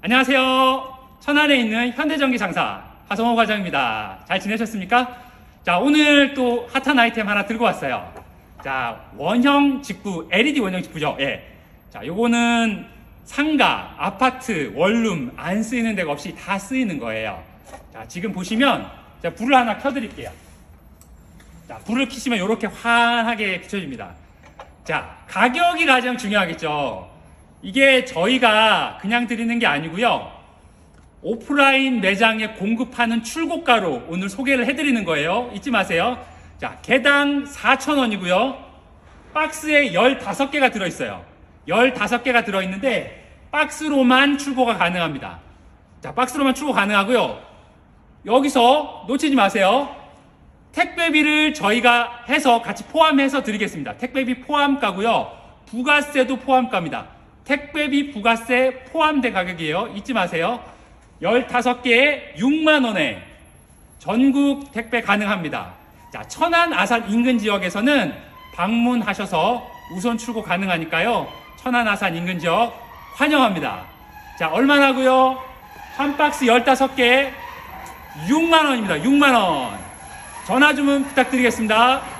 안녕하세요. 천안에 있는 현대전기 장사 하성호 과장입니다. 잘 지내셨습니까? 자, 오늘 또 핫한 아이템 하나 들고 왔어요. 자, 원형 직구, LED 원형 직구죠. 예. 자, 요거는 상가, 아파트, 원룸 안 쓰이는 데가 없이 다 쓰이는 거예요. 자, 지금 보시면 제가 불을 하나 켜드릴게요. 자, 불을 켜시면 이렇게 환하게 비춰집니다. 자, 가격이 가장 중요하겠죠. 이게 저희가 그냥 드리는 게 아니고요. 오프라인 매장에 공급하는 출고가로 오늘 소개를 해드리는 거예요. 잊지 마세요. 자, 개당 4,000원이고요. 박스에 15개가 들어있어요. 15개가 들어있는데, 박스로만 출고가 가능합니다. 자, 박스로만 출고 가능하고요. 여기서 놓치지 마세요. 택배비를 저희가 해서 같이 포함해서 드리겠습니다. 택배비 포함가고요. 부가세도 포함가입니다. 택배비 부가세 포함된 가격이에요. 잊지 마세요. 15개에 6만원에 전국 택배 가능합니다. 자, 천안, 아산 인근 지역에서는 방문하셔서 우선 출고 가능하니까요. 천안, 아산 인근 지역 환영합니다. 자, 얼마나고요? 한 박스 15개 6만원입니다. 6만원. 전화 주문 부탁드리겠습니다.